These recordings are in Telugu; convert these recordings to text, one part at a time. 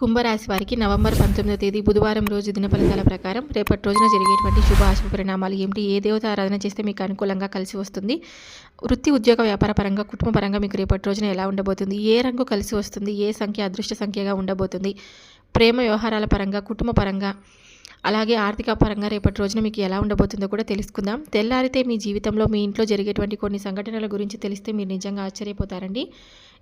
కుంభరాశి వారికి నవంబర్ పంతొమ్మిదో తేదీ బుధవారం రోజు దిన ఫలితాల ప్రకారం రేపటి రోజున జరిగేటువంటి శుభ అశుభ పరిణామాలు ఏమిటి? ఏ దేవత ఆరాధన చేస్తే మీకు అనుకూలంగా కలిసి వస్తుంది? వృత్తి ఉద్యోగ వ్యాపార పరంగా కుటుంబ పరంగా మీకు రేపటి రోజున ఎలా ఉండబోతుంది? ఏ రంగు కలిసి వస్తుంది? ఏ సంఖ్య అదృష్ట సంఖ్యగా ఉండబోతుంది? ప్రేమ వ్యవహారాల పరంగా కుటుంబ పరంగా అలాగే ఆర్థిక పరంగా రేపటి రోజున మీకు ఎలా ఉండబోతుందో కూడా తెలుసుకుందాం. తెల్లారితే మీ జీవితంలో మీ ఇంట్లో జరిగేటువంటి కొన్ని సంఘటనల గురించి తెలిస్తే మీరు నిజంగా ఆశ్చర్యపోతారండి.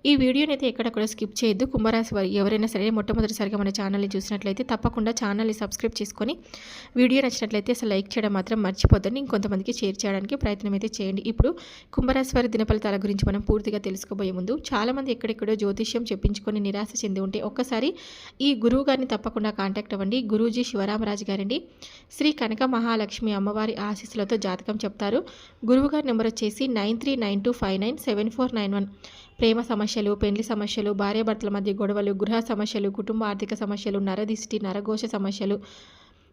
ఈ వీడియోని అయితే ఎక్కడక్కడ స్కిప్ చేయొద్దు. కుంభరాశి వారు ఎవరైనా సరే మొట్టమొదటిసారిగా మన ఛానల్ని చూసినట్లయితే తప్పకుండా ఛానల్ని సబ్స్క్రైబ్ చేసుకొని వీడియో నచ్చినట్లయితే అసలు లైక్ చేయడం మాత్రం మర్చిపోద్దని ఇంకొంతమందికి షేర్ చేయడానికి ప్రయత్నం అయితే చేయండి. ఇప్పుడు కుంభరాశి వారి దినఫలితాల గురించి మనం పూర్తిగా తెలుసుకోబోయే ముందు చాలామంది ఎక్కడెక్కడో జ్యోతిష్యం చెప్పించుకొని నిరాశ చెంది ఉంటే ఒక్కసారి ఈ గురువు గారిని తప్పకుండా కాంటాక్ట్ అవ్వండి. గురూజీ శివరామరాజు గారండి. శ్రీ కనక మహాలక్ష్మి అమ్మవారి ఆశీస్సులతో జాతకం చెప్తారు. గురువుగారి నెంబర్ వచ్చేసి nine three nine two five nine seven four nine one. ప్రేమ సమస్యలు పెండ్లి సమస్యలు భార్యాభర్తల మధ్య గొడవలు గృహ సమస్యలు కుటుంబ ఆర్థిక సమస్యలు నరదిష్టి నరఘోష సమస్యలు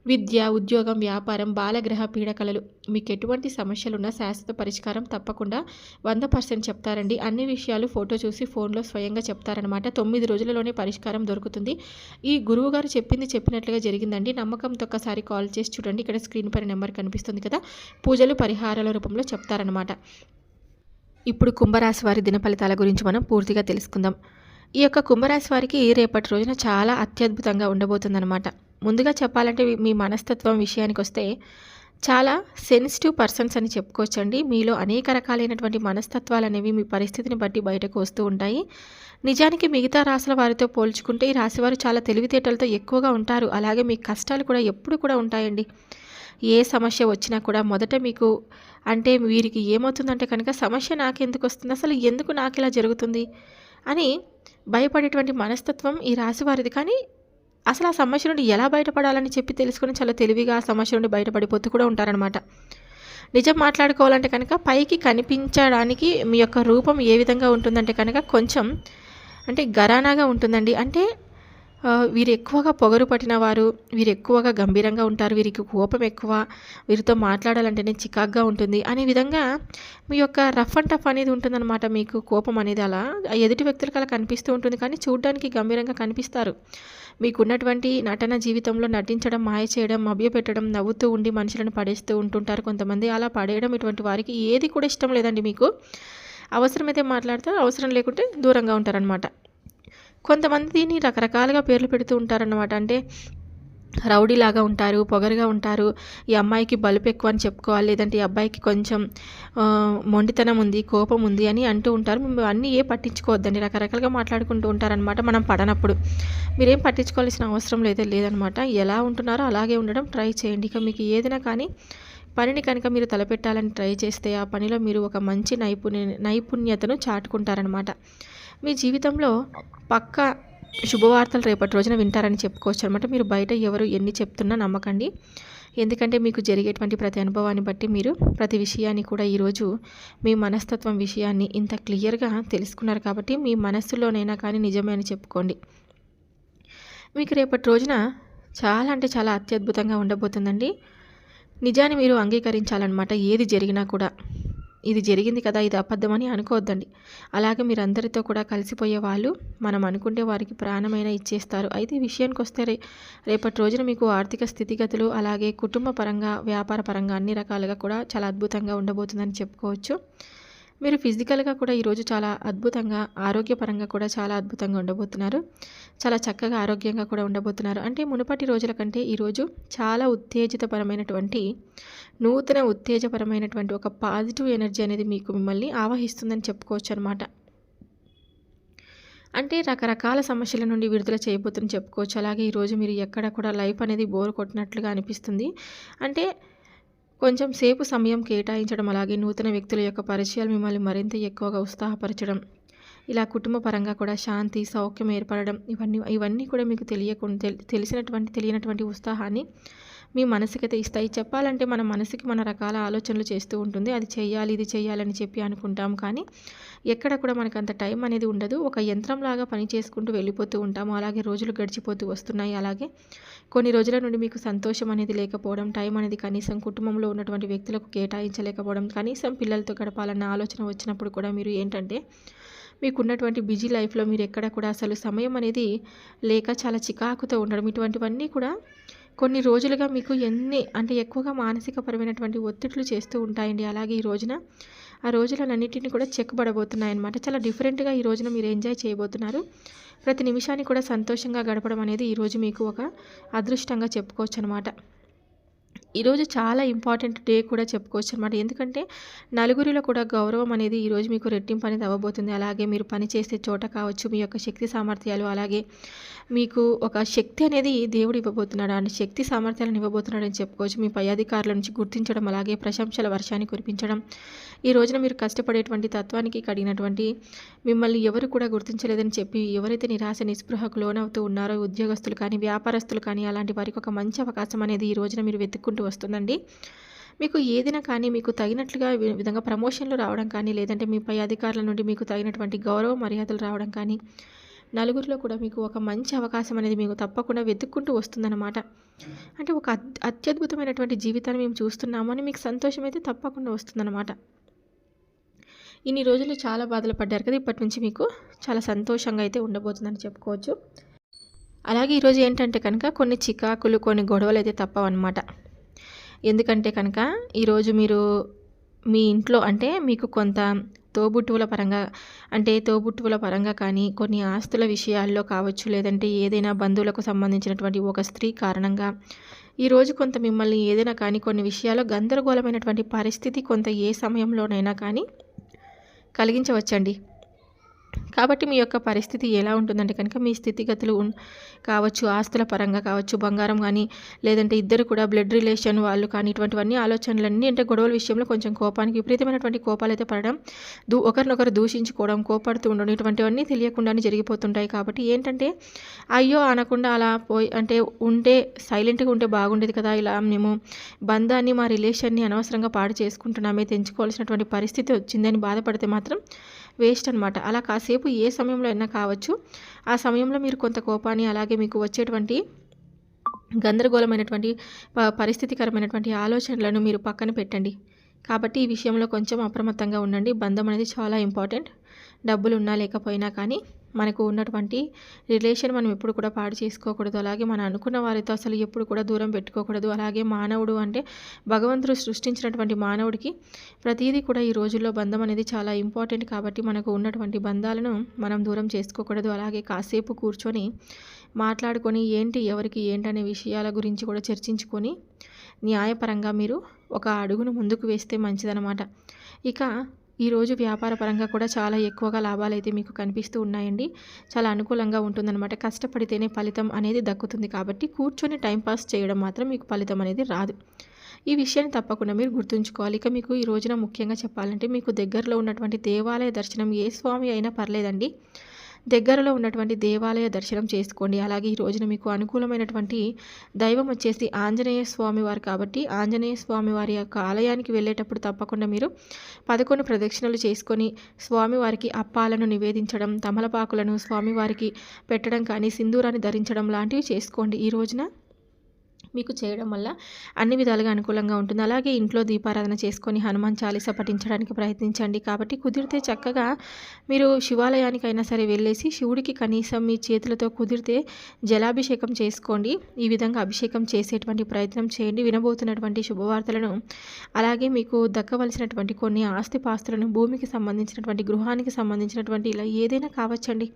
విద్య ఉద్యోగం వ్యాపారం బాలగ్రహ పీడకలలు మీకు ఎటువంటి సమస్యలున్నా శాశ్వత పరిష్కారం తప్పకుండా వంద పర్సెంట్ చెప్తారండి. అన్ని విషయాలు ఫోటో చూసి ఫోన్లో స్వయంగా చెప్తారనమాట తొమ్మిది రోజులలోనే పరిష్కారం దొరుకుతుంది. ఈ గురువు గారు చెప్పింది చెప్పినట్లుగా జరిగిందండి. నమ్మకంతో ఒకసారి కాల్ చేసి చూడండి. ఇక్కడ స్క్రీన్ పైన నెంబర్ కనిపిస్తుంది కదా. పూజలు పరిహారాల రూపంలో చెప్తారనమాట ఇప్పుడు కుంభరాశి వారి దిన ఫలితాల గురించి మనం పూర్తిగా తెలుసుకుందాం. ఈ యొక్క కుంభరాశి వారికి రేపటి రోజున చాలా అత్యద్భుతంగా ఉండబోతుందన్నమాట. ముందుగా చెప్పాలంటే మీ మనస్తత్వం విషయానికి వస్తే చాలా సెన్సిటివ్ పర్సన్స్ అని చెప్పుకోవచ్చండి. మీలో అనేక రకాలైనటువంటి మనస్తత్వాలు అనేవి మీ పరిస్థితిని బట్టి బయటకు వస్తూ ఉంటాయి. నిజానికి మిగతా రాసుల వారితో పోల్చుకుంటే ఈ రాశివారు చాలా తెలివితేటలతో ఎక్కువగా ఉంటారు. అలాగే మీ కష్టాలు కూడా ఎప్పుడు కూడా ఉంటాయండి. ఏ సమస్య వచ్చినా కూడా మొదట మీకు అంటే వీరికి ఏమవుతుందంటే కనుక సమస్య నాకెందుకు వస్తుంది? అసలు ఎందుకు నాకు ఇలా జరుగుతుంది? అని భయపడేటువంటి మనస్తత్వం ఈ రాశి వారిది. కానీ అసలు ఆ సమస్య నుండి ఎలా బయటపడాలని చెప్పి తెలుసుకుని చాలా తెలివిగా ఆ సమస్య నుండి బయటపడిపోతూ కూడా ఉంటారనమాట నిజం మాట్లాడుకోవాలంటే కనుక పైకి కనిపించడానికి మీ యొక్క రూపం ఏ విధంగా ఉంటుందంటే కనుక కొంచెం అంటే గరానాగా ఉంటుందండి. అంటే వీరు ఎక్కువగా పొగరు పట్టిన వారు వీరు ఎక్కువగా గంభీరంగా ఉంటారు వీరికి కోపం ఎక్కువ వీరితో మాట్లాడాలంటేనే చికాగ్గా ఉంటుంది. అనే విధంగా మీ యొక్క రఫ్ అండ్ టఫ్ అనేది ఉంటుందన్నమాట మీకు కోపం అనేది అలా. ఎదుటి వ్యక్తులకు అలా కనిపిస్తూ ఉంటుంది కానీ చూడడానికి గంభీరంగా కనిపిస్తారు. మీకున్నటువంటి నటన జీవితంలో నటించడం మాయ చేయడం మభ్యపెట్టడం నవ్వుతూ ఉండి మనుషులను పడేస్తూ ఉంటుంటారు కొంతమంది. అలా పడేయడం ఇటువంటి వారికి ఏది కూడా ఇష్టం లేదండి మీకు. అవసరమైతే మాట్లాడతారు అవసరం లేకుంటే దూరంగా ఉంటారనమాట కొంతమంది దీన్ని రకరకాలుగా పేర్లు పెడుతూ ఉంటారన్నమాట. అంటే రౌడీలాగా ఉంటారు పొగరుగా ఉంటారు. ఈ అమ్మాయికి బలుపు ఎక్కువ అని చెప్పుకోవాలి లేదంటే ఈ అబ్బాయికి కొంచెం మొండితనం ఉంది కోపం ఉంది అని అంటూ ఉంటారు. మేము అన్నీ ఏ పట్టించుకోవద్దండి. రకరకాలుగా మాట్లాడుకుంటూ ఉంటారనమాట మనం పడనప్పుడు. మీరేం పట్టించుకోవాల్సిన అవసరం లేదే లేదనమాట ఎలా ఉంటున్నారో అలాగే ఉండడం ట్రై చేయండి. ఇక మీకు ఏదైనా కానీ పనిని కనుక మీరు తలపెట్టాలని ట్రై చేస్తే ఆ పనిలో మీరు ఒక మంచి నైపుణ్య నైపుణ్యతను చాటుకుంటారనమాట మీ జీవితంలో పక్క శుభవార్తలు రేపటి రోజున వింటారని చెప్పుకోవచ్చు అనమాట మీరు బయట ఎవరు ఎన్ని చెప్తున్నా నమ్మకండి. ఎందుకంటే మీకు జరిగేటువంటి ప్రతి అనుభవాన్ని బట్టి మీరు ప్రతి విషయాన్ని కూడా ఈరోజు మీ మనస్తత్వం విషయాన్ని ఇంత క్లియర్గా తెలుసుకున్నారు కాబట్టి మీ మనస్సులోనైనా కానీ నిజమే అని చెప్పుకోండి. మీకు రేపటి రోజున చాలా అంటే చాలా అత్యద్భుతంగా ఉండబోతుందండి. నిజాన్ని మీరు అంగీకరించాలన్నమాట. ఏది జరిగినా కూడా. ఇది జరిగింది కదా ఇది అబద్ధమని అనుకోవద్దండి. అలాగే మీరందరితో కూడా కలిసిపోయే వాళ్ళు మనం అనుకుంటే వారికి ప్రాణమైన ఇచ్చేస్తారు. అయితే విషయానికి వస్తే రే రేపటి రోజున మీకు ఆర్థిక స్థితిగతులు అలాగే కుటుంబ పరంగా వ్యాపార పరంగా అన్ని రకాలుగా కూడా చాలా అద్భుతంగా ఉండబోతుందని చెప్పుకోవచ్చు. మీరు ఫిజికల్గా కూడా ఈరోజు చాలా అద్భుతంగా ఆరోగ్యపరంగా కూడా చాలా అద్భుతంగా ఉండబోతున్నారు. చాలా చక్కగా ఆరోగ్యంగా కూడా ఉండబోతున్నారు. అంటే మునుపటి రోజుల కంటే ఈరోజు చాలా ఉత్తేజితపరమైనటువంటి నూతన ఉత్తేజపరమైనటువంటి ఒక పాజిటివ్ ఎనర్జీ అనేది మీకు మిమ్మల్ని ఆవహిస్తుందని చెప్పుకోవచ్చు అనమాట అంటే రకరకాల సమస్యల నుండి విడుదల చేయబోతుందని చెప్పుకోవచ్చు. అలాగే ఈరోజు మీరు ఎక్కడ కూడా లైఫ్ అనేది బోర్ కొట్టినట్లుగా అనిపిస్తుంది. అంటే కొంచెం సేపు సమయం కేటాయించడం అలాగే నూతన వ్యక్తుల యొక్క పరిచయాలు మిమ్మల్ని మరింత ఎక్కువగా ఉత్సాహపరచడం ఇలా కుటుంబ పరంగా కూడా శాంతి సౌఖ్యం ఏర్పడడం ఇవన్నీ ఇవన్నీ కూడా మీకు తెలియకుండా తెలిసినటువంటి తెలియనటువంటి ఉత్సాహాన్ని మీ మనసుకైతే ఇస్తాయి. చెప్పాలంటే మన మనసుకి మన రకాల ఆలోచనలు చేస్తూ ఉంటుంది. అది చేయాలి ఇది చేయాలని చెప్పి అనుకుంటాం. కానీ ఎక్కడ కూడా మనకు అంత టైం అనేది ఉండదు. ఒక యంత్రంలాగా పని చేసుకుంటూ వెళ్ళిపోతూ ఉంటాము. అలాగే రోజులు గడిచిపోతూ వస్తున్నాయి. అలాగే కొన్ని రోజుల నుండి మీకు సంతోషం అనేది లేకపోవడం టైం అనేది కనీసం కుటుంబంలో ఉన్నటువంటి వ్యక్తులకు కేటాయించలేకపోవడం కనీసం పిల్లలతో గడపాలన్న ఆలోచన వచ్చినప్పుడు కూడా మీరు ఏంటంటే మీకున్నటువంటి బిజీ లైఫ్లో మీరు ఎక్కడ కూడా అసలు సమయం అనేది లేక చాలా చికాకుతో ఉండడం ఇటువంటివన్నీ కూడా కొన్ని రోజులుగా మీకు ఎన్ని అంటే ఎక్కువగా మానసికపరమైనటువంటి ఒత్తిడులు చేస్తూ ఉంటాయండి అలాగే ఈ రోజున. ఆ రోజులన్నింటినీ కూడా చెక్కబడబోతున్నాయన్నమాట చాలా డిఫరెంట్గా ఈ రోజున మీరు ఎంజాయ్ చేయబోతున్నారు. ప్రతి నిమిషాన్ని కూడా సంతోషంగా గడపడం అనేది ఈరోజు మీకు ఒక అదృష్టంగా చెప్పుకోవచ్చు అనమాట ఈరోజు చాలా ఇంపార్టెంట్ డే కూడా చెప్పుకోవచ్చు అనమాట ఎందుకంటే నలుగురిలో కూడా గౌరవం అనేది ఈరోజు మీకు రెట్టింపు అనేది అవ్వబోతుంది. అలాగే మీరు పని చేసే చోట కావచ్చు మీ యొక్క శక్తి సామర్థ్యాలు అలాగే మీకు ఒక శక్తి అనేది దేవుడు ఇవ్వబోతున్నాడు. ఆ శక్తి సామర్థ్యాలను ఇవ్వబోతున్నాడు అని చెప్పుకోవచ్చు. మీ పై అధికారుల నుంచి గుర్తించడం అలాగే ప్రశంసల వర్షాన్ని కురిపించడం. ఈ రోజున మీరు కష్టపడేటువంటి తత్వానికి కడిగినటువంటి మిమ్మల్ని ఎవరు కూడా గుర్తించలేదని చెప్పి ఎవరైతే నిరాశ నిస్పృహకు లోనవుతూ ఉన్నారో ఉద్యోగస్తులు కానీ వ్యాపారస్తులు కానీ అలాంటి వారికి ఒక మంచి అవకాశం అనేది ఈ రోజున మీరు వెతుక్కుంటూ వస్తుందండి. మీకు ఏదైనా కానీ మీకు తగినట్లుగా విధంగా ప్రమోషన్లు రావడం కానీ లేదంటే మీ పై అధికారుల నుండి మీకు తగినటువంటి గౌరవ మర్యాదలు రావడం కానీ నలుగురిలో కూడా మీకు ఒక మంచి అవకాశం అనేది మీకు తప్పకుండా వెతుక్కుంటూ వస్తుందన్నమాట. అంటే ఒక అత్యద్భుతమైనటువంటి జీవితాన్ని మేము చూస్తున్నాము అని మీకు సంతోషం అయితే తప్పకుండా వస్తుందన్నమాట. ఇన్ని రోజులు చాలా బాధలు పడ్డారు కదా ఇప్పటి నుంచి మీకు చాలా సంతోషంగా అయితే ఉండబోతుందని చెప్పుకోవచ్చు. అలాగే ఈరోజు ఏంటంటే కనుక కొన్ని చికాకులు కొన్ని గొడవలు అయితే తప్పవన్నమాట. ఎందుకంటే కనుక ఈరోజు మీరు మీ ఇంట్లో అంటే మీకు కొంత తోబుట్టువుల పరంగా అంటే తోబుట్టువుల పరంగా కానీ కొన్ని ఆస్తుల విషయాల్లో కావచ్చు లేదంటే ఏదైనా బంధువులకు సంబంధించినటువంటి ఒక స్త్రీ కారణంగా ఈరోజు కొంత మిమ్మల్ని ఏదైనా కానీ కొన్ని విషయాల్లో గందరగోళమైనటువంటి పరిస్థితి కొంత ఏ సమయంలోనైనా కానీ కలిగించవచ్చండి. కాబట్టి మీ యొక్క పరిస్థితి ఎలా ఉంటుందంటే కనుక మీ స్థితిగతులు కావచ్చు ఆస్తుల పరంగా కావచ్చు బంగారం కానీ లేదంటే ఇద్దరు కూడా బ్లడ్ రిలేషన్ వాళ్ళు కానీ ఇటువంటివన్నీ ఆలోచనలన్నీ అంటే గొడవల విషయంలో కొంచెం కోపానికి విపరీతమైనటువంటి కోపాలు అయితే పడడం దూ ఒకరినొకరు దూషించుకోవడం కోపడుతూ ఉండడం ఇటువంటివన్నీ తెలియకుండానే జరిగిపోతుంటాయి కాబట్టి ఏంటంటే అయ్యో అనకుండా అలా పోయి అంటే ఉంటే సైలెంట్గా ఉంటే బాగుండేది కదా ఇలా మేము బంధాన్ని మా రిలేషన్ని అనవసరంగా పాడు చేసుకుంటున్నామే తెంచుకోవాల్సినటువంటి పరిస్థితి వచ్చిందని బాధపడితే మాత్రం వేస్ట్ అనమాట అలా కాసేపు ఏ సమయంలో అయినా కావచ్చు. ఆ సమయంలో మీరు కొంత కోపాన్ని అలాగే మీకు వచ్చేటువంటి గందరగోళమైనటువంటి పరిస్థితికరమైనటువంటి ఆలోచనలను మీరు పక్కన పెట్టండి. కాబట్టి ఈ విషయంలో కొంచెం అప్రమత్తంగా ఉండండి. బంధం అనేది చాలా ఇంపార్టెంట్. డబ్బులు ఉన్నా లేకపోయినా కానీ మనకు ఉన్నటువంటి రిలేషన్ మనం ఎప్పుడు కూడా పాడు చేసుకోకూడదు. అలాగే మనం అనుకున్న వారితో అసలు ఎప్పుడు కూడా దూరం పెట్టుకోకూడదు. అలాగే మానవుడు అంటే భగవంతుడు సృష్టించినటువంటి మానవుడికి ప్రతిదీ కూడా ఈ రోజుల్లో బంధం అనేది చాలా ఇంపార్టెంట్ కాబట్టి మనకు ఉన్నటువంటి బంధాలను మనం దూరం చేసుకోకూడదు. అలాగే కాసేపు కూర్చొని మాట్లాడుకొని ఏంటి ఎవరికి ఏంటనే విషయాల గురించి కూడా చర్చించుకొని న్యాయపరంగా మీరు ఒక అడుగును ముందుకు వేస్తే మంచిదనమాట ఇక ఈరోజు వ్యాపార పరంగా కూడా చాలా ఎక్కువగా లాభాలు అయితే మీకు కనిపిస్తూ ఉన్నాయండి. చాలా అనుకూలంగా ఉంటుందన్నమాట. కష్టపడితేనే ఫలితం అనేది దక్కుతుంది కాబట్టి కూర్చొని టైంపాస్ చేయడం మాత్రం మీకు ఫలితం అనేది రాదు. ఈ విషయాన్ని తప్పకుండా మీరు గుర్తుంచుకోవాలి. ఇక మీకు ఈ రోజున ముఖ్యంగా చెప్పాలంటే మీకు దగ్గరలో ఉన్నటువంటి దేవాలయ దర్శనం ఏ స్వామి అయినా పర్లేదండి. దగ్గరలో ఉన్నటువంటి దేవాలయ దర్శనం చేసుకోండి. అలాగే ఈ రోజున మీకు అనుకూలమైనటువంటి దైవం వచ్చేసి ఆంజనేయ స్వామి వారు కాబట్టి ఆంజనేయ స్వామి వారి యొక్క ఆలయానికి వెళ్ళేటప్పుడు తప్పకుండా మీరు పదకొండు ప్రదక్షిణలు చేసుకొని స్వామివారికి అప్పాలను నివేదించడం తమలపాకులను స్వామివారికి పెట్టడం కానీ సింధూరాన్ని ధరించడం లాంటివి చేసుకోండి ఈ రోజున. మీకు చేయడం వల్ల అన్ని విధాలుగా అనుకూలంగా ఉంటుంది. అలాగే ఇంట్లో దీపారాధన చేసుకొని హనుమాన్ చాలీస పఠించడానికి ప్రయత్నించండి. కాబట్టి కుదిరితే చక్కగా మీరు శివాలయానికైనా సరే వెళ్ళేసి శివుడికి కనీసం మీ చేతులతో కుదిరితే జలాభిషేకం చేసుకోండి. ఈ విధంగా అభిషేకం చేసేటువంటి ప్రయత్నం చేయండి. వినబోతున్నటువంటి శుభవార్తలను అలాగే మీకు దక్కవలసినటువంటి కొన్ని ఆస్తిపాస్తులను భూమికి సంబంధించినటువంటి గృహానికి సంబంధించినటువంటి ఇలా ఏదైనా కావచ్చండి.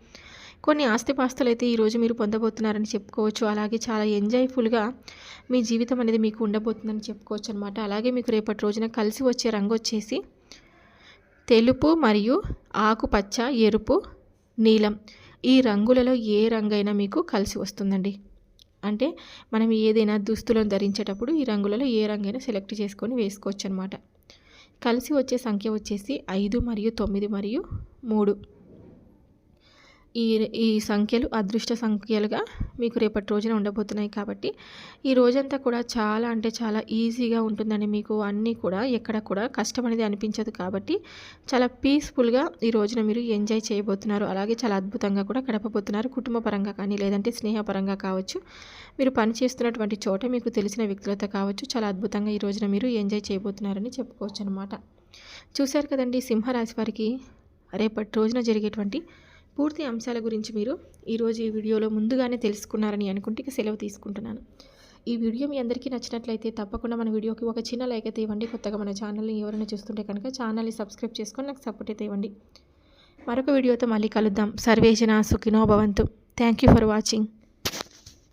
కొన్ని ఆస్తిపాస్తులు అయితే ఈరోజు మీరు పొందబోతున్నారని చెప్పుకోవచ్చు. అలాగే చాలా ఎంజాయ్ఫుల్గా మీ జీవితం అనేది మీకు ఉండబోతుందని చెప్పుకోవచ్చు అనమాట అలాగే మీకు రేపటి రోజున కలిసి వచ్చే రంగు వచ్చేసి తెలుపు మరియు ఆకుపచ్చ ఎరుపు నీలం. ఈ రంగులలో ఏ రంగైనా మీకు కలిసి వస్తుందండి. అంటే మనం ఏదైనా దుస్తులను ధరించేటప్పుడు ఈ రంగులలో ఏ రంగైనా సెలెక్ట్ చేసుకొని వేసుకోవచ్చు అనమాట కలిసి వచ్చే సంఖ్య వచ్చేసి ఐదు మరియు తొమ్మిది మరియు మూడు. ఈ ఈ సంఖ్యలు అదృష్ట సంఖ్యలుగా మీకు రేపటి రోజున ఉండబోతున్నాయి కాబట్టి ఈ రోజంతా కూడా చాలా అంటే చాలా ఈజీగా ఉంటుందని మీకు అన్నీ కూడా ఎక్కడ కూడా కష్టం అనేది అనిపించదు కాబట్టి చాలా పీస్ఫుల్గా ఈ రోజున మీరు ఎంజాయ్ చేయబోతున్నారు. అలాగే చాలా అద్భుతంగా కూడా గడపబోతున్నారు. కుటుంబ పరంగా కానీ లేదంటే స్నేహపరంగా కావచ్చు. మీరు పని చేస్తున్నటువంటి చోట మీకు తెలిసిన వ్యక్తులతో కావచ్చు చాలా అద్భుతంగా ఈ రోజున మీరు ఎంజాయ్ చేయబోతున్నారని చెప్పుకోవచ్చు అనమాట చూశారు కదండి సింహరాశి వారికి రేపటి రోజున జరిగేటువంటి పూర్తి అంశాల గురించి మీరు ఈరోజు ఈ వీడియోలో ముందుగానే తెలుసుకున్నారని అనుకుంటే ఇక సెలవు తీసుకుంటున్నాను. ఈ వీడియో మీ అందరికీ నచ్చినట్లయితే తప్పకుండా మన వీడియోకి ఒక చిన్న లైక్ అయితే ఇవ్వండి. కొత్తగా మన ఛానల్ని ఎవరైనా చూస్తుంటే కనుక ఛానల్ని సబ్స్క్రైబ్ చేసుకొని నాకు సపోర్ట్ అయితే ఇవ్వండి. మరొక వీడియోతో మళ్ళీ కలుద్దాం. సర్వేజన సుఖినో భవంతు. Thank you for watching